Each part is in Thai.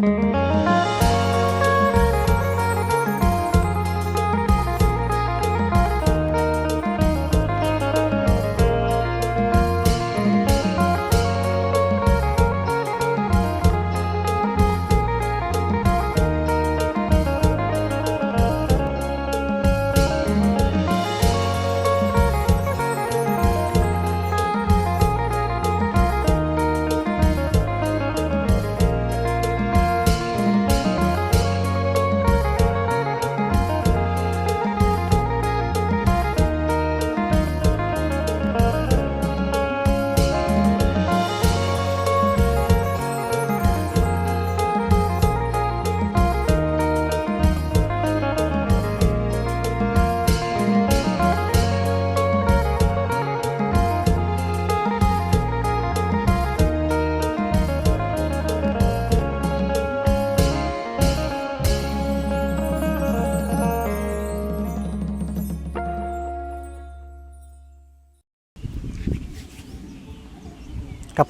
ครั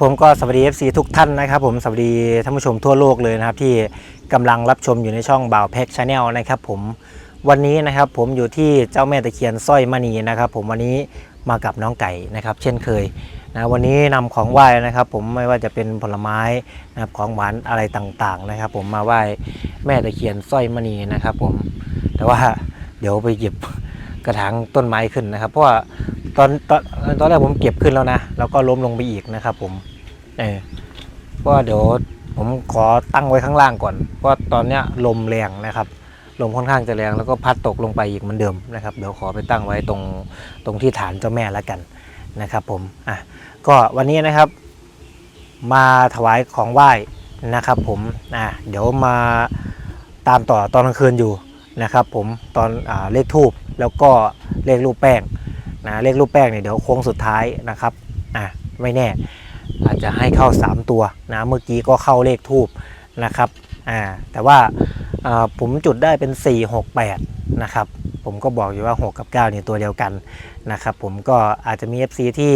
ผมก็สวัสดี FC ทุกท่านนะครับผมสวัสดีท่านผู้ชมทั่วโลกเลยนะครับ ที่กำลังรับชมอยู่ในช่องบ่าวแพ็กชาแนลนะครับผมวันนี้นะครับผมอยู่ที่เจ้าแม่ตะเคียนสร้อยมณีนะครับ ผมวันนี้มากับน้องไก่นะครับ เช่นเคยนะวันนี้นำของไหว้นะครับ ผมไม่ว่าจะเป็นผลไม้นะครับของหวานอะไรต่างๆนะครับ ผมมาไหว้แม่ตะเคียนสร้อยมณีนะครับ ผมแต่ว่าเดี๋ยวไปหยิบกระถางต้นไม้ขึ้นนะครับ เพราะว่าตอนตอนตอนแรกผมเก็บขึ้นแล้วนะ แล้วก็ล้มลงไปอีกนะครับผม เออเพราะว่าเดี๋ยวผมขอตั้งไว้ข้างล่างก่อน เพราะตอนเนี้ยลมแรงนะครับ ลมค่อนข้างจะแรงแล้วก็พัดตกลงไปอีกเหมือนเดิมนะครับ เดี๋ยวขอไปตั้งไว้ตรงตรงที่ฐานเจ้าแม่แล้วกันนะครับผม อะ ก็วันนี้นะครับ มาถวายของไหว้นะครับผม อะ เดี๋ยวมาตามต่อตอนกลางคืนอยู่นะครับผม ตอนอ่าเลขทูบแล้วก็เลขรูปแป้งนะ เลขรูปแป้งเนี่ยเดี๋ยวโค้งสุดท้ายนะครับ อะ ไม่แน่ อาจจะให้เข้า 3 ตัวนะเมื่อกี้ก็เข้าเลขทูบนะครับอ่าแต่ว่าผมจุดได้เป็น 4 6 8นะครับผมก็บอกอยู่ว่า 6 กับ9เนี่ยตัวเดียวกันนะครับผมก็อาจจะมี FC ที่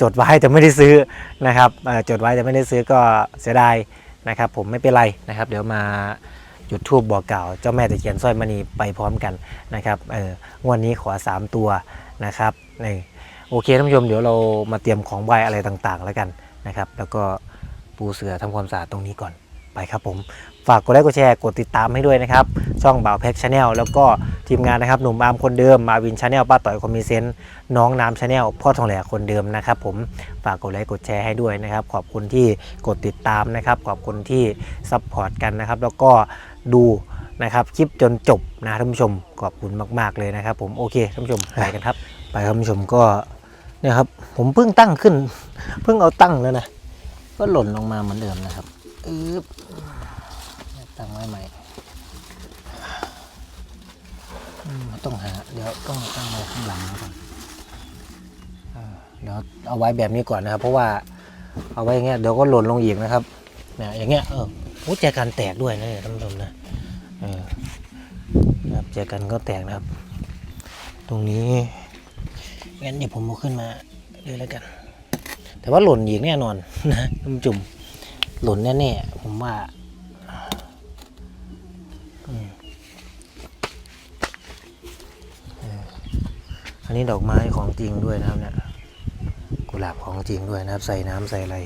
จดไว้แต่ไม่ได้ซื้อนะครับจดไว้แต่ไม่ได้ซื้อก็เสียดายนะครับผมไม่เป็นไรนะครับ เดี๋ยวมาจุดทูบบอกกล่าวเจ้าแม่ตะเคียนสร้อยมณีไปพร้อมกันนะครับเอองวดนี้ขอ 3 ตัวนะครับนี่โอเคท่านผู้ชมเดี๋ยวเรามาเตรียมของไหว้อะไรต่างๆ แล้วกัน นะครับ แล้วก็ปูเสือทำความสะอาดตรงนี้ก่อนไปครับผม ฝากกดไลค์กดแชร์กดติดตามให้ด้วยนะครับ ช่องบ่าวแพ็กชาแนลแล้วก็ทีมงานนะครับ หนุ่มอาร์มคนเดิม มาวินชาแนลป้าต่อยคอมมิเซนต์น้องน้ำชาแนลพ่อทองแหล่คนเดิมนะครับผมฝากกดไลค์กดแชร์ให้ด้วยนะครับ ขอบคุณที่กดติดตามนะครับ ขอบคุณที่ซัพพอร์ตกันนะครับ แล้วก็ดูนะครับคลิปจนจบนะท่านผู้ชมขอบคุณมาก ๆเลยนะครับ ผมโอเคท่านผู้ชมไปกันครับ ไปครับท่านผู้ชมก็ เนี่ยครับ ผมเพิ่งตั้งขึ้น เพิ่งเอาตั้งแล้วนะ ก็หล่นลงมาเหมือนเดิมนะครับอึ๊บตั้งไว้ใหม่ต้องหา เดี๋ยวต้องตั้งไว้ข้างหลังก่อนเดี๋ยวเอาไว้แบบนี้ก่อนนะครับ เพราะว่าเอาไว้อย่างเงี้ยเดี๋ยวก็หล่นลงอีกนะครับเนี่ยอย่างเงี้ยเออโอ้แจกันแตกด้วยนะท่านผู้ชมนะเออครับแจกันก็แตกนะครับ ตรงนี้ งั้นเดี๋ยวผมเอาขึ้นมาเลยแล้วกัน แต่ว่าหล่นอีกแน่นอนนะท่านผู้ชมหล่นแน่ๆผมว่าอันนี้ดอกไม้ของจริงด้วยนะครับเนี่ยกุหลาบของจริงด้วยนะครับ ใส่น้ำใส่อะไร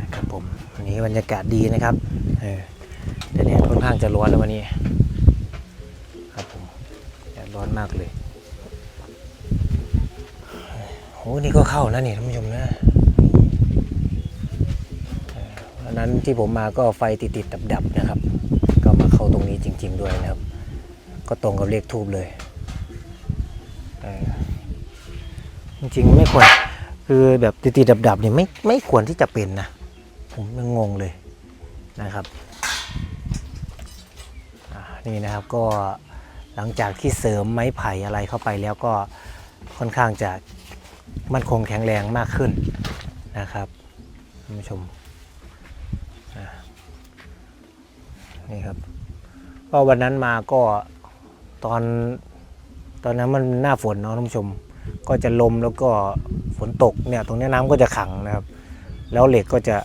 นะครับผมวันนี้บรรยากาศดีนะครับเออแต่แดดค่อนข้างจะร้อนแล้ววันนี้ ครับผมแดดร้อนมากเลย โหนี่ก็เข้านะนี่ท่านผู้ชมนะวันนั้นที่ผมมาก็ไฟติดติดดับดับนะครับ ก็มาเข้าตรงนี้จริง ๆ ด้วยนะครับ ก็ตรงกับเลขทูบเลย จริงๆไม่ควรคือแบบติดติดดับดับเนี่ยไม่ไม่ควรที่จะเป็นนะ ผมยังงงเลยนะครับนี่นะครับก็หลังจากที่เสริมไม้ไผ่อะไรเข้าไปแล้วก็ค่อนข้างจะ มันคงแข็งแรงมากขึ้นนะครับท่านผู้ชมอะนี่ครับก็วันนั้นมาก็ตอนตอนนั้นมันหน้าฝนเนาะท่านผู้ชม ก็จะลมแล้วก็ฝนตกเนี่ย ตรงเนี้ยน้ำก็จะขังนะครับ แล้วเหล็กก็จะ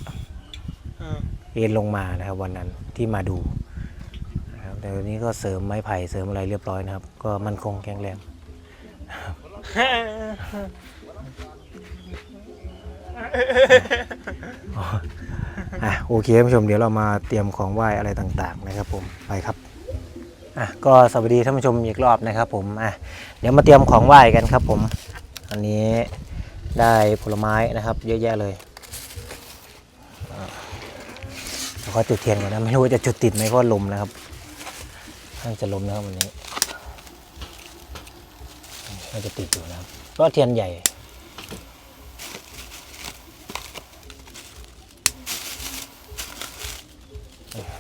เอ็นลงมานะครับ วันนั้นที่มาดูนะครับแต่วันนี้ก็เสริมไม้ไผ่เสริมอะไรเรียบร้อยนะครับ ก็มั่นคงแข็งแรง อะโอเคท่านผู้ชมเดี๋ยวเรามาเตรียมของไหว้อะไรต่างๆนะครับผมไปครับอะก็สวัสดีท่านผู้ชมอีกรอบนะครับผมอะเดี๋ยวมาเตรียมของไหว้กันครับผม อันนี้ได้ผลไม้นะครับ เยอะแยะเลยเดี๋ยวขอจุดเทียนก่อนนะไม่รู้ว่าจะจุดติดไหมเพราะลมนะครับน่าจะลมนะครับวันนี้น่าจะติดอยู่นะครับเพราะเทียนใหญ่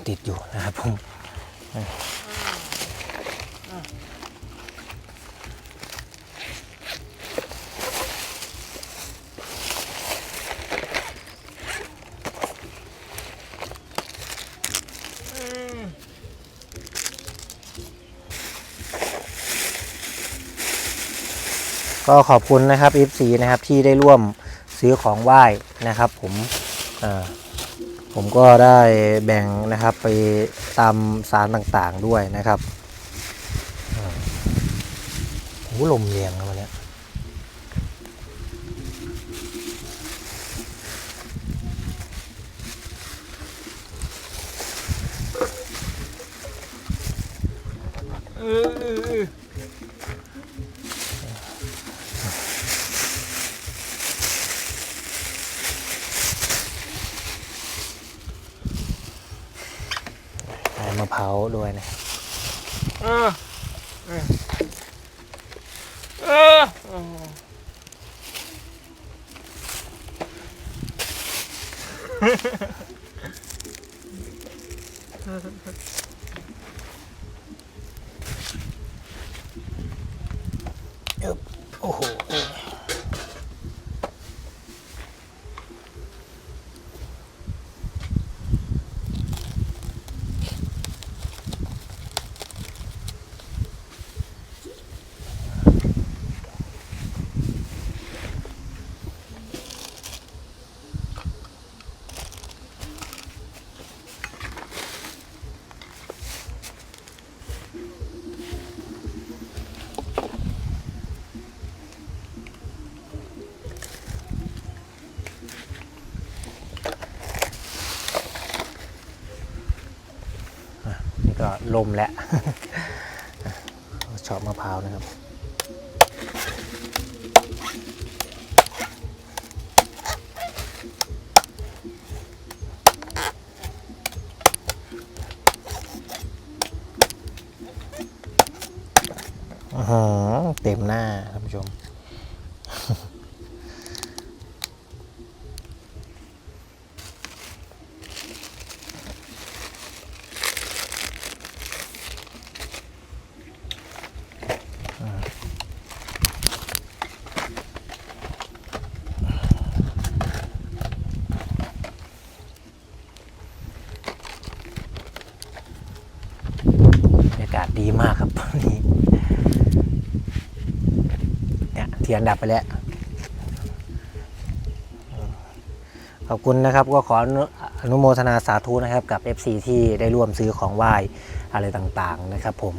ติดอยู่นะครับผมก็ขอบคุณนะครับ F4 นะครับที่ได้ร่วมซื้อของไหว้นะครับ ผมอ่อ ผมก็ได้แบ่งนะครับไปตามสารต่างๆด้วยนะครับโอ้ลมแรงนะวันนี้ยได้ ด้วยนะเออเอ ลมแล้วชอบมะพร้าวนะครับอ๋อเต็มหน้าท่านผู้ชม บรรยากาศดีมากครับตอนนี้ เนี่ยเทียน ดับไปแล้ว ขอบคุณนะครับก็ขออนุโมทนาสาธุนะครับกับ FC ที่ได้ร่วมซื้อของไหว้อะไรต่างๆนะครับผม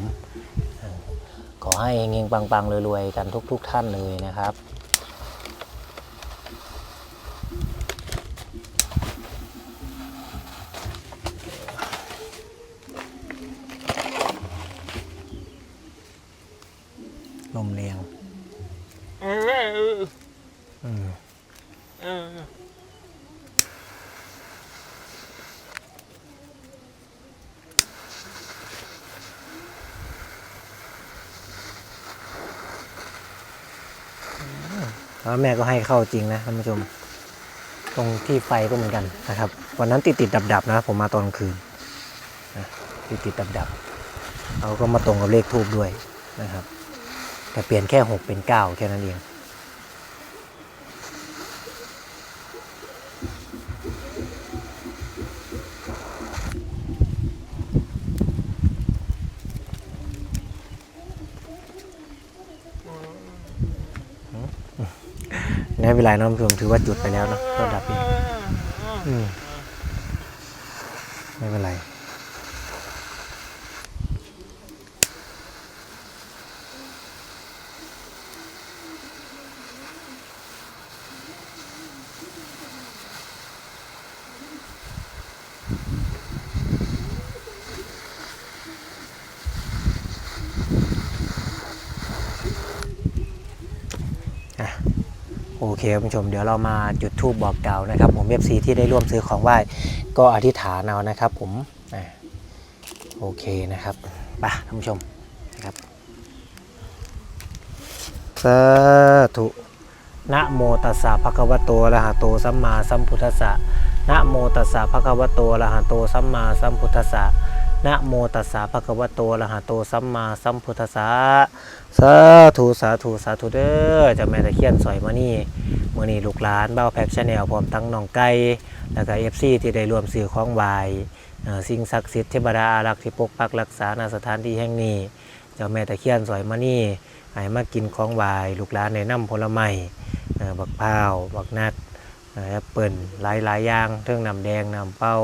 ขอให้เฮงๆปังๆรวยๆกันทุก ๆ ท่านเลยนะครับ ลมแรง เออเออ อืม เออ แม่ก็ให้เข้าจริงนะท่านผู้ชม ตรงที่ไฟก็เหมือนกันนะครับ วันนั้นติดติดดับดับนะ ผมมาตอนกลางคืนนะติดติดดับดับเราก็มาตรงกับเลขทูบด้วยนะครับ แต่เปลี่ยนแค่หกเป็นเก้าแค่นั้นเอง ไม่ เป็นไรนะท่านผู้ชมถือว่าจุดไปแล้วเนาะก็ดับเองไม่เป็นไร โอเคคุณผู้ชมเดี๋ยวเรามาจุดทูบบอกกล่าวนะครับ ผมเอฟซีที่ได้ร่วมซื้อของไหว้ก็อธิษฐานเอานะครับ ผมโอเคนะครับไปท่านผู้ชมนะครับสาธุนะโมตัสสะภะคะวะโตอะระหะโตสัมมาสัมพุทธัสสะนะโมตัสสะภะคะวะโตอะระหะโตสัมมาสัมพุทธัสสะ นะโมตัสสะภะคะวะโตอะระหะโตสัมมาสัมพุทธัสสะสาธุสาธุสาธุเด้อเจ้าแม่ตะเคียนสอยมานี่มื่อนี้ลูกหลานเบ้าแพ็กชาแนลพร้อมทั้งน้องไก่แล้วก็เอฟซีที่ได้ร่วมสื่อของวายสิ่งศักดิ์สิทธิ์เทวดาอารักษ์ที่ปกปักรักษาณสถานที่แห่งนี้ เจ้าแม่ตะเคียนสอยมานี่ให้มากินของวายลูกหลานในน้ำผลไม้บักพร้าวบักนัดเอ่อแอปเปิลหลายหลายๆอย่างเรื่องน้ำแดงน้ำเป้า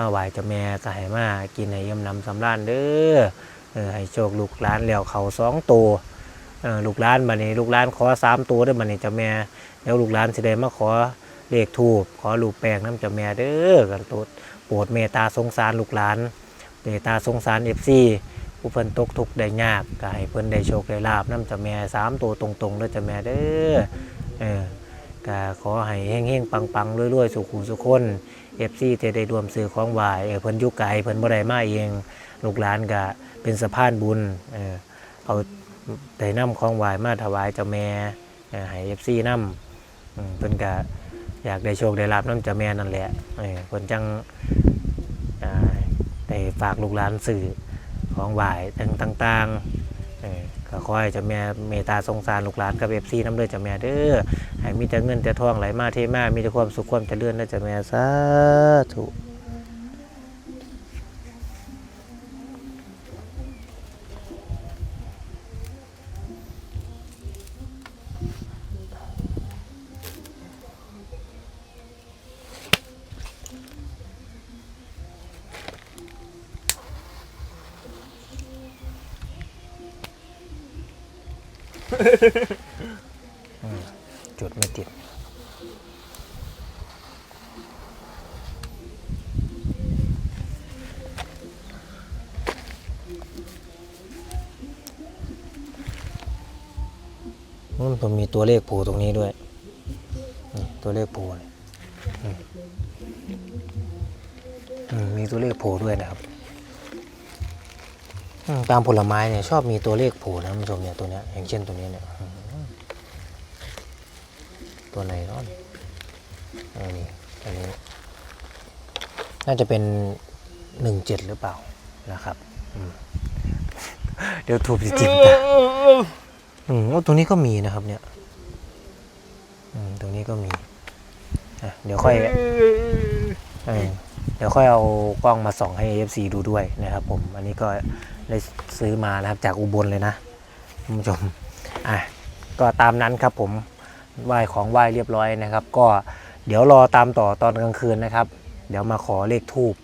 มาไหวเจ้าแม่ก็ให้มากินให้ยำนำสำราญเด้อเออให้โชคลูกหลานแล้วเขาสองตัวลูกหลานบัดนี้ลูกหลานขอสามตัวได้อบัดนี้เจ้าแม่แล้วลูกหลานสิได้มาขอเลขทูบขอลูกแป้งน้ำเจ้าแม่เด้อกันโตดโปรดเมตตาสงสารลูกหลานเมตตาสงสารเอฟซีผู้เพิ่นตกทุกข์ได้ยากก็ให้เพิ่นได้โชคได้ลาบน้ำเจ้าแม่สามตัวตรงๆเด้อเจ้าแม่เด้อเออ ก็ขอให้เฮงๆปังๆรวยๆสุขุสุขคนเอฟซีจะได้รวมซื้อของไหวายเออเพิ่นยู่ไกเพิ่นบ่ได้มาเอง ลูกหลานก็เป็นสะพานบุญเออเอาได้นำของไหวายมาถวายเจ้าแม่ให้เอฟซีนำอืมเพิ่นก็อยากได้โชคได้ลาบน้ำเจะแม่นั่นแหละเออเพิ่นจังได้ฝากลูกหลานสื่อของไหวต่างๆเออ ก็ขอให้เจ้าแม่เมตตาสงสารลูกหลานกับเอฟซีน้ำเลือเจ้าแม่เด้อให้มีแต่เงินแต่ทองไหลมาเทมามีแต่ความสุขความเจริญนะเจ้าแม่สาธุ จุดไม่ติดอืมผมมีตัวเลขโผล่ตรงนี้ด้วย ตัวเลขโผล่มีตัวเลขโผล่ด้วยนะครับ ตามผลไม้เนี่ยชอบมีตัวเลขโผล่นะคุณผู้ชมเนี่ยตัวเนี้ยอย่างเช่นตัวนี้เนี่ยตัวไหนเนาะอันนี้อันนี้ น่าจะเป็นหนึ่งเจ็ดหรือเปล่านะครับเดี๋ยวถูกจริงๆอืมตรงนี้ก็มีนะครับ เนี่ยอืมตรงนี้ก็มีอะเดี๋ยวค่อยเอเดี๋ยวค่อยเอากล้องมาส่องให้ FC ดูด้วยนะครับผม อันนี้ก็ ได้ซื้อมานะครับจากอุบลเลยนะคุณผู้ชมอะก็ตามนั้นครับผมไหว้ของไหว้เรียบร้อยนะครับ ก็เดี๋ยวรอตามต่อตอนกลางคืนนะครับ เดี๋ยวมาขอเลขทูบ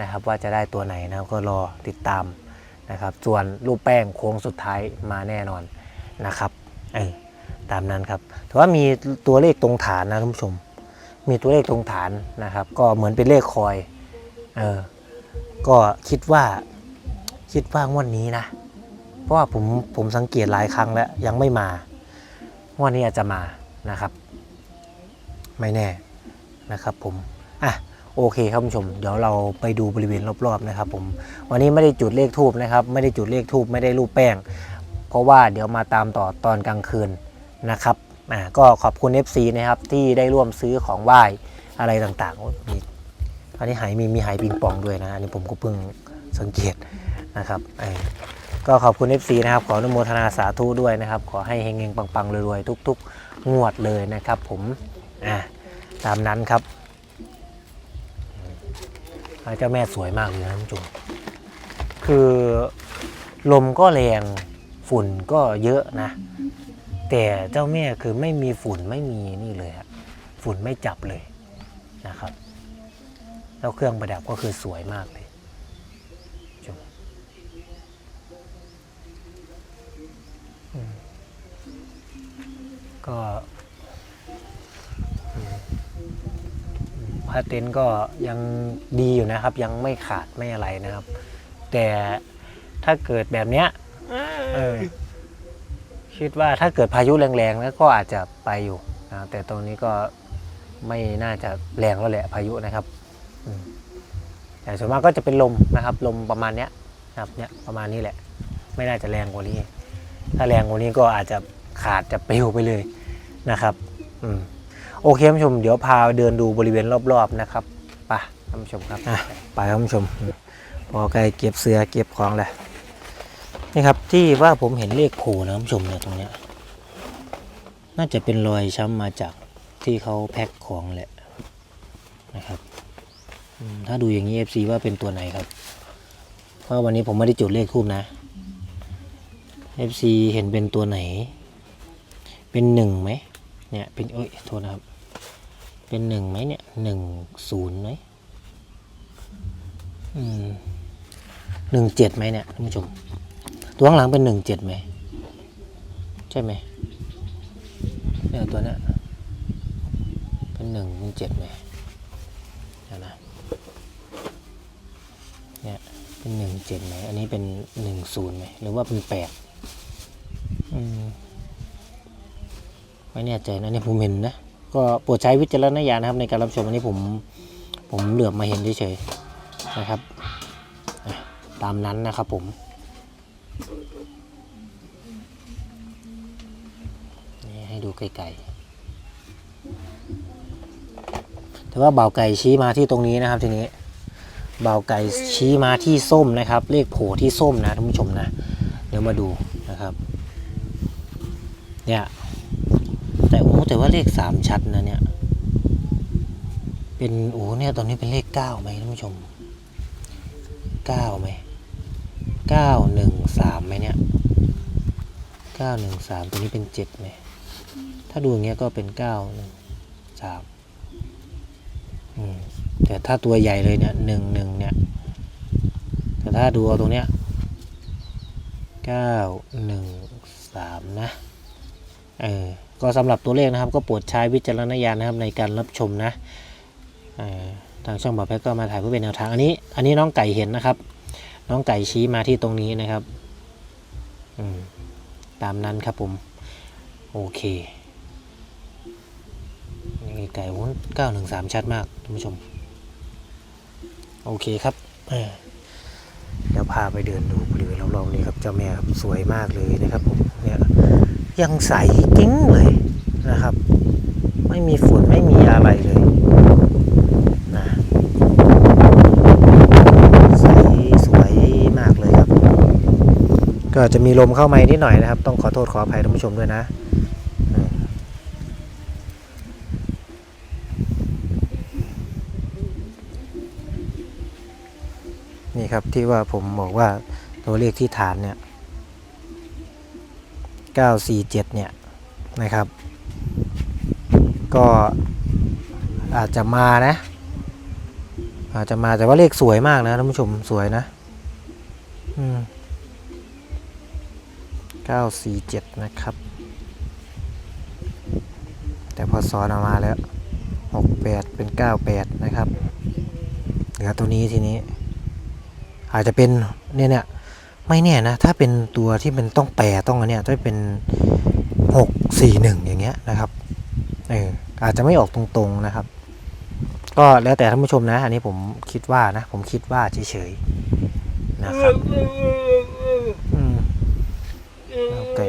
นะครับ ว่าจะได้ตัวไหนนะครับก็รอติดตามนะครับ ส่วนรูปแป้งโค้งสุดท้ายมาแน่นอนนะครับเออตามนั้นครับถือว่ามีตัวเลขตรงฐานนะท่านผู้ชม มีตัวเลขตรงฐานนะครับ ก็เหมือนเป็นเลขคอยเออก็คิดว่า คิดว่างวดนี้นะ เพราะว่าผมผมสังเกตหลายครั้งแล้วยังไม่มางวดนี้อาจจะมานะครับ ไม่แน่นะครับผมอะโอเคครับผู้ชม เดี๋ยวเราไปดูบริเวณรอบๆนะครับ ผมวันนี้ไม่ได้จุดเลขทูบนะครับ ไม่ได้จุดเลขทูบไม่ได้รูปแป้ง เพราะว่าเดี๋ยวมาตามต่อตอนกลางคืนนะครับอ่าก็ขอบคุณ FC นะครับที่ได้ร่วมซื้อของไหว้อะไรต่างๆมีอันนี้หายมีมีหายปิงปองด้วยนะอันนี้ผมก็เพิ่งสังเกต นะครับก็ขอบคุณ FC นะครับ ขออนุโมทนาสาธุด้วยนะครับ ขอให้เฮงๆ ปังๆ รวยๆ ทุก ๆ งวดเลยนะครับผมอ่าตามนั้นครับเจ้าแม่สวยมากเลยนะท่านผู้ชมคือลมก็แรงฝุ่นก็เยอะนะ แต่เจ้าแม่คือไม่มีฝุ่นไม่มีนี่เลยครับฝุ่นไม่จับเลยนะครับ แล้วเครื่องประดับก็คือสวยมากเลย ก็ผ้าเต็นท์ก็ยังดีอยู่นะครับ ยังไม่ขาดไม่อะไรนะครับ แต่ถ้าเกิดแบบเนี้ยเออคิดว่าถ้าเกิดพายุแรงๆแล้วก็อาจจะไปอยู่นะแต่ตรงนี้ก็ไม่น่าจะแรงแล้วแหละพายุนะครับอืมแต่ส่วนมากก็จะเป็นลมนะครับ ลมประมาณเนี้ยนะครับเนี้ยประมาณนี้แหละ ไม่น่าจะแรงกว่านี้ ถ้าแรงกว่านี้ก็อาจจะ ขาดจะปลิวไปเลยนะครับอืมโอเคท่านผู้ชมเดี๋ยวพาเดินดูบริเวณรอบๆนะครับไปท่านผู้ชมครับอะไปท่านผู้ชม พอใกล้เก็บเสื้อเก็บของแล้วนี่ครับที่ว่าผมเห็นเลขโผล่นะท่านผู้ชมเนี่ยตรงเนี้ยน่าจะเป็นรอยช้ำมาจากที่เขาแพ็คของแหละนะครับอืมถ้าดูอย่างนี้ FC ว่าเป็นตัวไหนครับ เพราะวันนี้ผมไม่ได้จุดเลขทูบนะ FC เห็นเป็นตัวไหน เป็นหนึ่งไหมเนี่ยเป็นเอ้ยโทษนะครับ เป็นหนึ่งไหมเนี่ยหนึ่งศูนย์ไหมอืมหนึ่งเจ็ดไหมเนี่ยท่านผู้ชม ตัวข้างหลังเป็นหนึ่งเจ็ดไหมใช่ไหมเนี่ยตัวเนี้ยเป็นหนึ่งเป็นเจ็ดไหมเดี๋ยวนะเนี่ยเป็นหนึ่งเจ็ดไหมอันนี้เป็นหนึ่งศูนย์ไหมหรือว่าเป็นแปดอืม ไม่แน่ใจนะนี่ผมเห็นนะ ก็โปรดใช้วิจารณญาณนะครับในการรับชมอันนี้ผมผมเหลือบมาเห็นเฉยๆนะครับ ตามนั้นนะครับผมนี่ให้ดูไกลๆแต่ว่าเบาไก่ชี้มาที่ตรงนี้นะครับทีนี้เบาไก่ชี้มาที่ส้มนะครับ เลขโผล่ที่ส้มนะท่านผู้ชมนะ เดี๋ยวมาดูนะครับ เนี่ย แต่ว่าเลขสามชัดนะเนี่ย เป็นโอ้เนี่ยตอนนี้เป็นเลขเก้าไหมท่านผู้ชมเก้าไหมเก้าหนึ่งสามไหมเนี่ยเก้าหนึ่งสามตัวนี้เป็นเจ็ดไหมถ้าดูอย่างเงี้ยก็เป็นเก้าหนึ่งสามอืมแต่ถ้าตัวใหญ่เลยเนี่ยหนึ่งหนึ่งเนี่ย แต่ถ้าดูเอาตรงเนี้ยเก้าหนึ่งสามนะ เออ ก็สำหรับตัวเลขนะครับ ก็โปรดใช้วิจารณญาณนะครับในการรับชมนะทางช่องบอกแพ็กก็มาถ่ายเพื่อเป็นแนวทางอันนี้ อันนี้น้องไก่เห็นนะครับ น้องไก่ชี้มาที่ตรงนี้นะครับตามนั้นครับผมโอเคนี่ไก่วุ้นเก้าหนึ่งสามชัดมากท่านผู้ชม โอเคครับเออเดี๋ยวพาไปเดินดูบริเวณรอบๆนี้ครับเจ้าแม่ครับสวยมากเลยนะครับผมเนี่ย ยังใสกิ้งเลยนะครับ ไม่มีฝุ่นไม่มีอะไรเลยนะใสสวยมากเลยครับ ก็จะมีลมเข้ามานิดหน่อยนะครับ ต้องขอโทษขออภัยท่านผู้ชมด้วยนะนี่ครับที่ว่าผมบอกว่าตัวเลขที่ฐานเนี่ย 947 เนี่ยนะครับ ก็อาจจะมานะ อาจจะมาแต่ว่าเลขสวยมากนะท่านผู้ชมสวยนะอืม947 นะครับ แต่พอซ้อนออกมาแล้ว 68 เป็น 98 นะครับ เหลือตัวนี้ทีนี้ อาจจะเป็นเนี่ยเนี่ย ไม่แน่นะ ถ้าเป็นตัวที่มันต้องแปรต้องอันเนี้ยถ้าเป็น 641 อย่างเงี้ยนะครับเอออาจจะไม่ออกตรงๆนะครับ ก็แล้วแต่ท่านผู้ชมนะ อันนี้ผมคิดว่านะ ผมคิดว่าเฉยๆนะครับอืมไก่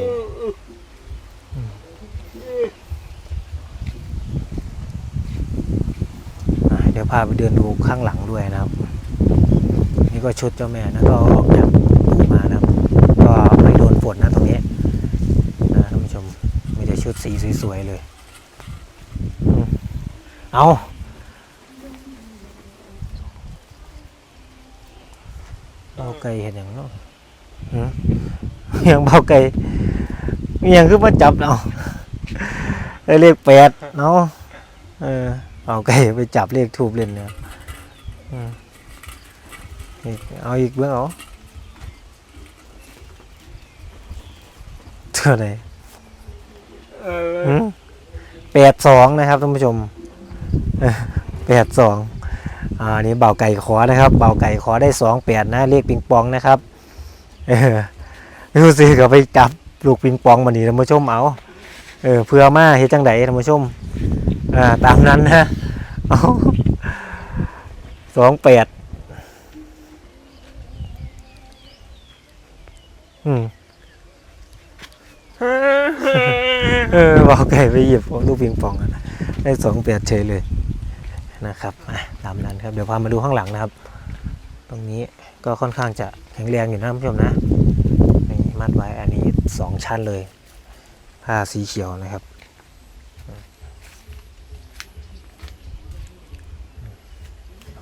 อะเดี๋ยวพาไปเดินดูข้างหลังด้วยนะครับ นี่ก็ชุดเจ้าแม่นะก็ออกจากปูมานะครับ ก็ไม่โดนะตรงนี้นะท่านผู้ชมมีแต่ชุดสีสวยๆเลย เอาเอาไก่เห็นอย่างเนาะหืมยังเบาไก่มีอย่างคือมาจับเอาเลขแปดเนาะเออเอาไก่ไปจับเลขทูบเล่นเนี่ยอีกเอาอีกเบื้องเอา เท่าไหร่เออแปดสองนะครับท่านผู้ชมแปดสองอ่าอันนี้เบาไก่ขอนะครับเบาไก่ขอได้สองแปดนะเลขปิงปองนะครับเออดูสิก็ไปจับลูกปิงปองมานี่ท่านผู้ชมเอาเออเพื่อมาเฮ็ดจังไดท่านผู้ชมอ่าตามนั้นนะเอาสองแปดอืม เออบอกไก่ไปหยิบลูกปิงปองนะได้สองแปดเฉยเลยนะครับตามนั้นครับ เดี๋ยวพามาดูข้างหลังนะครับ ตรงนี้ก็ค่อนข้างจะแข็งแรงอยู่นะท่านผู้ชมนะนี่มัดไว้อันนี้สองชั้นเลย ผ้าสีเขียวนะครับ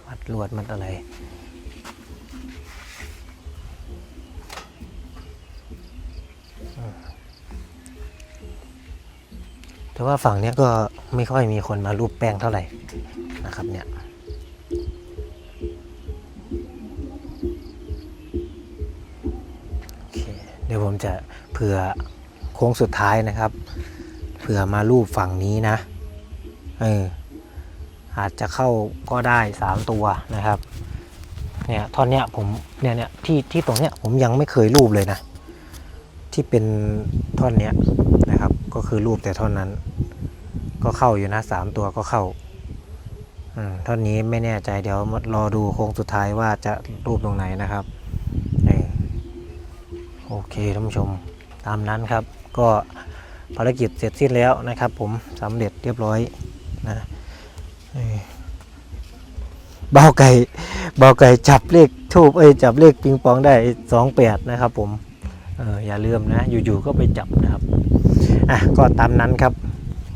มัดลวดมัดอะไร แต่ว่าฝั่งเนี้ยก็ไม่ค่อยมีคนมารูปแป้งเท่าไหร่นะครับเนี่ยเดี๋ยวผมจะเผื่อโค้งสุดท้ายนะครับ เผื่อมารูปฝั่งนี้นะเอออาจจะเข้าก็ได้สามตัวนะครับเนี่ยท่อนเนี้ยผมเนี่ยเนี่ยที่ที่ตรงเนี้ยผมยังไม่เคยรูปเลยนะ ที่เป็นท่อนเนี้ย ก็คือรูปแต่เท่อนนั้น ก็เข้าอยู่นะสามตัวก็เข้าอืมท่อนนี้ไม่แน่ใจเดี๋ยวรอดูโค้งสุดท้ายว่าจะรูปตรงไหนนะครับโอเคท่านผู้ชมตามนั้นครับ ก็ภารกิจเสร็จสิ้นแล้วนะครับ ผมสำเร็จเรียบร้อยนะเบาไก่เบาไก่จับเลขทูบเอ้ยจับเลขปิงปองได้สองแปดนะครับ ผมเอออย่าลืมนะ อยู่ๆก็ไปจับนะครับ อะก็ตามนั้นครับ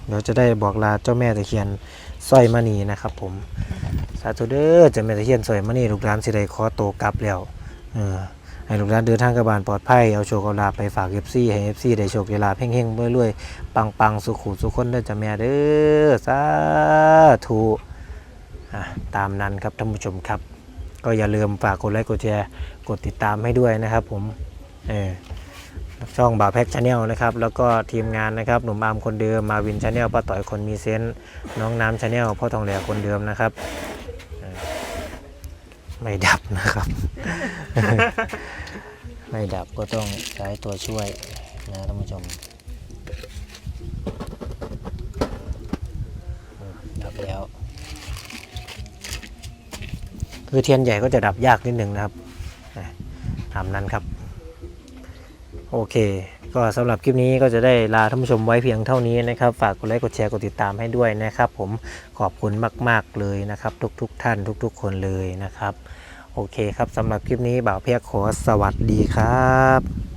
เดี๋ยวจะได้บอกลาเจ้าแม่ตะเคียนสร้อยมณีนะครับผมสาธุเด้อเจ้าแม่ตะเคียนสร้อยมณีลูกหลานสิได้ขอโตกลับแล้วเออให้ลูกหลานเดินทางกับบานปลอดภัยเอาโชคเอาลาไปฝากเอฟซีให้เอฟซีได้โชคได้ลาภเฮงๆรวยๆปังๆสุขุสุขคนเด้อเจ้าแม่เด้อสาธุอะตามนั้นครับท่านผู้ชมครับ ก็อย่าลืมฝากกดไลค์กดแชร์กดติดตามให้ด้วยนะครับผมเออ ช่องบ่าวแพ็กชาแนลนะครับแล้วก็ทีมงานนะครับหนุ่มอามคนเดิมมาวินชาแนลป้าต่อยคนมีเซนต์น้องน้ำชาแนลพ่อทองแหลคนเดิมนะครับไม่ดับนะครับ ไม่ดับก็ต้องใช้ตัวช่วยนะท่านผู้ชมดับแล้ว คือเทียนใหญ่ก็จะดับยากนิดหนึ่งนะครับอะตามนั้นครับ โอเค ก็สำหรับคลิปนี้ก็จะได้ลาท่านผู้ชมไว้เพียงเท่านี้นะครับ ฝากกดไลค์กดแชร์กดติดตามให้ด้วยนะครับ ผมขอบคุณมาก ๆ เลยนะครับ ทุกๆท่านทุก ๆ คนเลยนะครับ โอเคครับสำหรับคลิปนี้บ่าวเพียกขอสวัสดีครับ